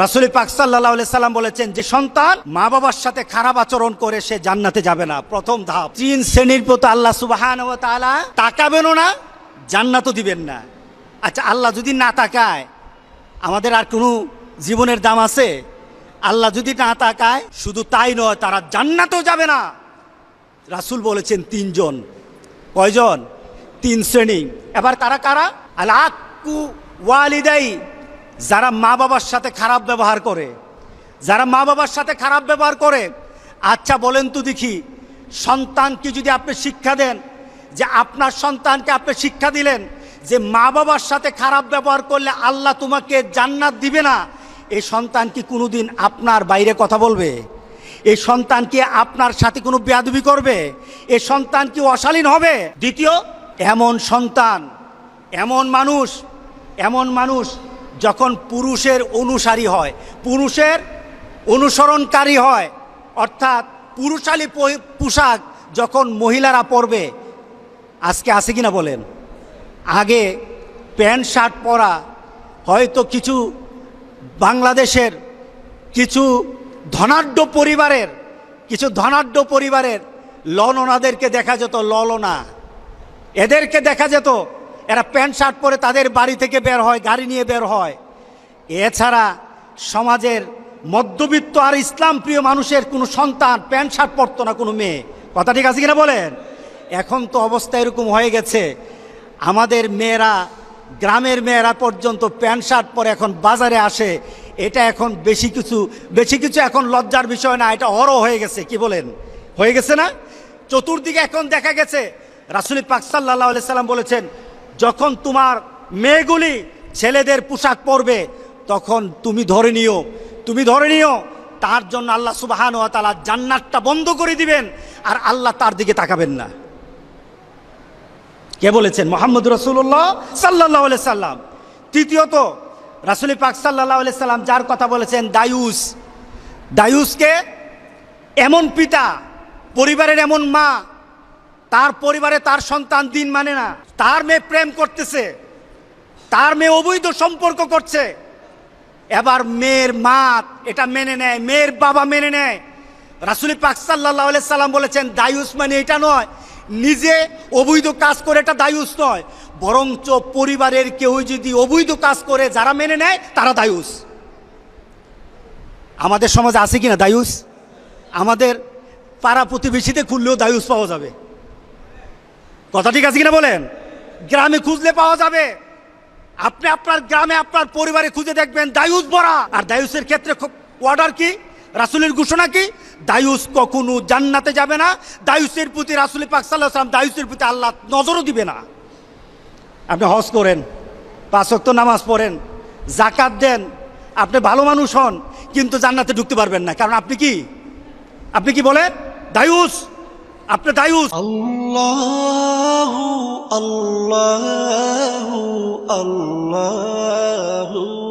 রাসুল পাক সাল্লাহ সাল্লাম বলেছেন যে সন্তান মা বাবার সাথে খারাপ আচরণ করে সে জান্নাতে যাবে না। প্রথম ধাপ। তিন শ্রেণির প্রতি আল্লাহ সুবাহান ও তাআলা তাকাবেনও না, জান্নাতও দিবেন না। আচ্ছা আল্লাহ যদি না তাকায়, আমাদের আর কোনো জীবনের দাম আছে? আল্লাহ যদি না তাকায়, শুধু তাই নয়, তারা জান্নাতেও যাবে না। রাসুল বলেছেন তিনজন। কয়জন? তিন শ্রেণি। এবার কারা কারা? আল আকু ওয়ালিদাই যারা মা বাবার সাথে খারাপ ব্যবহার করে যারা মা বাবার সাথে খারাপ ব্যবহার করে আচ্ছা বলেন তো দেখি সন্তানকে যদি আপনি শিক্ষা দেন যে আপনার সন্তানকে আপনি শিক্ষা দিলেন যে মা বাবার সাথে খারাপ ব্যবহার করলে আল্লাহ তোমাকে জান্নাত দিবে না এই সন্তান কি কোনোদিন আপনার বাইরে কথা বলবে? এই সন্তান কি আপনার সাথে কোনো বেয়াদবি করবে? এই সন্তান কি অশালীন হবে? দ্বিতীয় এমন সন্তান এমন মানুষ এমন মানুষ যখন পুরুষের অনুসারী হয়, পুরুষের অনুসরণকারী হয়, অর্থাৎ পুরুষালী পোশাক যখন মহিলারা পরবে, আজকে আছে কিনা বলেন? আগে প্যান্ট, শার্ট পরা হয়তো কিছু বাংলাদেশের কিছু ধনাঢ্য পরিবারের, কিছু ধনাঢ্য পরিবারের ললনাদেরকে দেখা যেত, ললনা। এদেরকে দেখা যেত এরা প্যান্ট শার্ট পরে তাদের বাড়ি থেকে বের হয়, গাড়ি নিয়ে বের হয়। এছাড়া সমাজের মধ্যবিত্ত আর ইসলাম প্রিয় মানুষের কোনো সন্তান প্যান্ট শার্ট পরতো না কোনো মেয়ে। কথা ঠিক আছে কিনা বলেন? এখন তো অবস্থা এরকম হয়ে গেছে। আমাদের মেয়েরা, গ্রামের মেয়েরা পর্যন্ত প্যান্ট শার্ট পরে এখন বাজারে আসে। এটা এখন বেশি কিছু বেশি কিছু এখন লজ্জার বিষয় না, এটা অরো হয়ে গেছে, কি বলেন? হয়ে গেছে না? চতুর্দিকে এখন দেখা গেছে, রাসুল পাক সাল্লাহ আলি সাল্লাম বলেছেন যখন তোমার মেয়েগুলি ছেলেদের পোশাক পরবে, তখন তুমি ধরে নিও। তুমি ধরে নিও, তার জন্য আল্লাহ সুবাহান ও তালা জান্নাতটা বন্ধ করে দিবেন, আর আল্লাহ তার দিকে তাকাবেন না। কে বলেছেন? মোহাম্মদ রসুল্লাহ সাল্লাহ সাল্লাম। তৃতীয়ত, রাসুল পাক সাল্লাহ সাল্লাম যার কথা বলেছেন, দায়ুস। দায়ুসকে এমন পিতা, পরিবারের এমন মা, তার পরিবারে তার সন্তান দিন মানে না। তার মেয়ে প্রেম করতেছে, তার মেয়ে অবৈধ সম্পর্ক করছে। এবার মেয়ের মা এটা মেনে নেয়, মেয়ের বাবা মেনে নেয়। রাসুলি পাক সাল্লাহ সাল্লাম বলেছেন দায়ুস মানে এটা নয়, নিজে অবৈধ কাজ করে এটা দায়ুস নয়। বরঞ্চ পরিবারের কেউ যদি অবৈধ কাজ করে, যারা মেনে নেয়, তারা দায়ুস আমাদের সমাজে আছে কিনা দায়ুস আমাদের পাড়া প্রতিবেশীতে খুললেও দায়ুস পাওয়া যাবে। কথা ঠিক আছে কিনা বলেন? গ্রামে খুঁজলে পাওয়া যাবে। আপনি আপনার গ্রামে আপনার পরিবারে খুঁজে দেখবেন দায়ুস ভরা আর দায়ুসের ক্ষেত্রে অর্ডার কি? রাসুলের ঘোষণা কি? দায়ুস কখনো জান্নাতে যাবে না। দায়ুসের প্রতি রাসুল পাক দায়ুসের প্রতি আল্লাহ নজরও দিবে না। আপনি হজ করেন, পাঁচ ওয়াক্ত নামাজ পড়েন জাকাত দেন, আপনি ভালো মানুষ হন, কিন্তু জান্নাতে ঢুকতে পারবেন না। কারণ আপনি কি? আপনি কি বলেন? দায়ুস। আপনি দায়ুস। আল্লাহু আল্লাহু আল্লাহু।